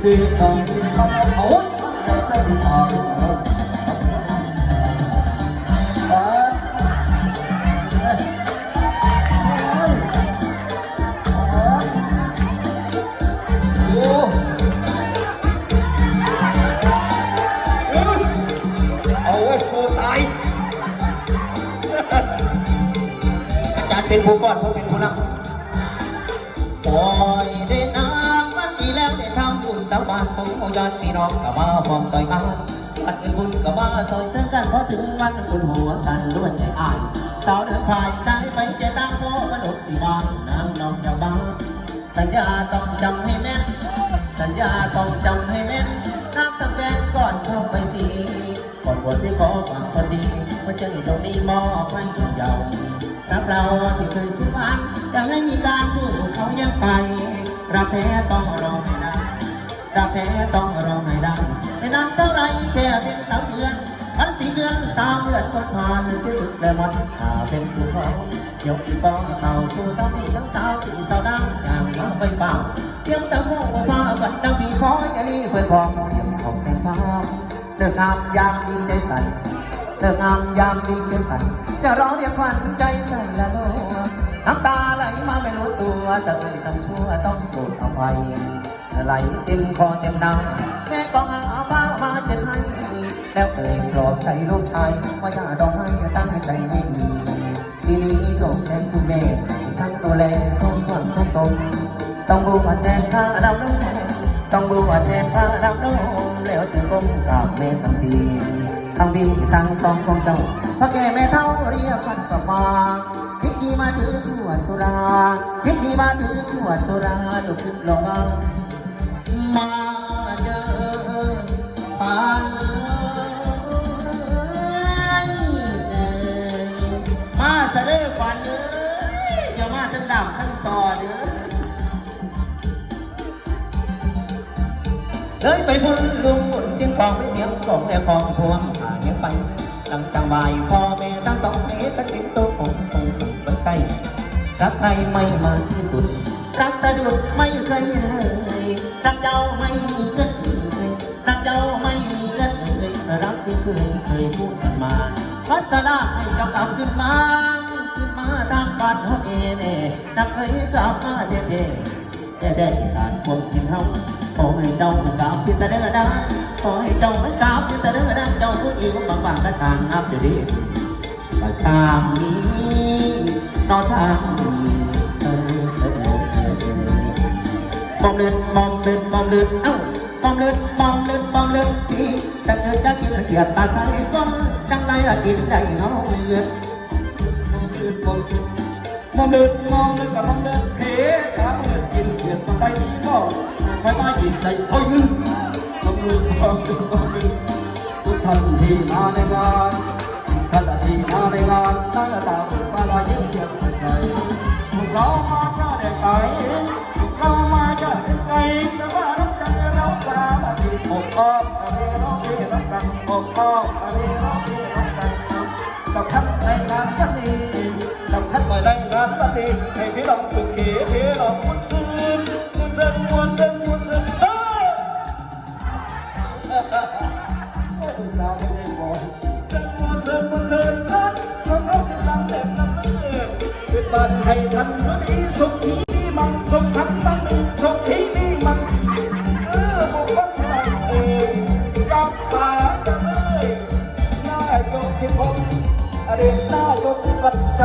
เสี เป็นผู้ก่อนผมเป็นผู้นำปล่อยได้นางมันดีแล้วได้ทำบุญตะวันผมเอายอดพี่น้องกับมาหอมต่อยกันวันอื่นบุญกับมาซอยเตือนกันเพราะถึงวันคุณหัวสั่นล้วนใจอ่านสาวเดินผ่านใจไปเจตามโมมนุษย์ที่บ้านนางน้องเจ้าบ้านสัญญาต้องจำให้ ก่อนบทที่ขอความพอดีเมื่อเจอตรงนี้มอบให้ทุกอย่ารักเราที่เคยชื่อมันอยาให้มีการพูดเขายังไปรักแท้ต้องรอให้ได้รักแท้ต้องรอให้ได้ไม่นานเท่าไรแค่เพียงสามเดือนพันปีเดือนตามเลือดคนผ่านซื้อและมันหาเป็นสุขของยกอีกองเต่าสู่ต้องมีทั้งสาวสี่าดังอย่างน้องใบเปล่าเที่ยงตะโกนมาบัดดาวีขอจะรีเพื่อพอ เลิกงามยามดีใจสั่นเลิกงามยามดีใจสั่นจะร้องเรียกขวัญใจสั่นละโลน้ำตาไหลมาไม่รู้ตัวแต่เอ่ยต้องชั่วต้องโกรธเอาไปไหลเต็มคอเต็มหน้าแม่ก็หาบ้ามาเจ็ดให้แล้วเอ่ยปลอบใจลูกชายว่าอย่าต้องให้ตั้งใจให้ดีปีนี้โลกแทนคุณแม่ทั้งตัวแลต้องขวัญต้องตรงต้องบูว่าแทนข้าดำน้ำ ต้องบูว่าแทนข้าดำน้ำแล้วจะก้มกราบแม่ทั้งทีทั้งดีทั้งสองของเจ้าพระแก่แม่เท่าเรียกพันกับมาทิพดีมาถือขวดสุราทิพดีมาถือขวดสุราลุกขึ้นลงมา เลยไปพุ่นลุงหุนเสียงกองไปเสียงกองแอบกองพวงหาเงี้ยไปตั้งจังใบพ่อแม่ตั้งสองเมตรตั้งสิบตัวคงคงคงใกล้รักใครไม่มาที่สุด รักสะดุดไม่เคยเลยรักเจ้าไม่มีเกินเลยรักเจ้าไม่มีเกินเลยรักที่เคยเคยพูดกันมาพัฒนาให้เจ้ากลับขึ้นมาขึ้นมาทางบ้านเขาเองเน่นักเคยกลับมาเด็ด แต่ได้สารความจริงเฮาขอให้เจ้ามันกาบที่ตะเด้อดังขอให้เจ้ามันกาบที่ตะเด้อดังเจ้าผู้หญิงบางบางก็ทางอับเดี๋ยวนี้ภาษานี้นอทางนี้เอมเลือดมอมเลือดมอมเลือดเอ้ามอมเลือดมอมเลือดมอมเลือดที่จังเอิญจะกินเกียรตาใสก้มจังไรละกินได้เงาเลือด มองเดินมองเดินกับมองเดินเฮ้ตาเดินกินเสียงไปก็ไปมาหยิบใจโอ้ยยืนมองเดินมองเดินมองเดินทุกท่านที่มาในงานท่านที่มาในงานตั้งตาเปิดฟ้าลอยยิ้มเยียมใจพวกเรามาจากแดนไกลพวกเรามาจากแดนไกลแต่ว่ารักกันเราสามัคคีอกอ้อมอะไรเราเรียรักกันอกอ้อม บัดให้ท่านุนีสุขที่มันสุขทั้งตั้งสุขีนี่มันเออบุคคลนั้นเองกับป่าเลยหน้ายกที่ผมเรียนหน้ายกกัจจ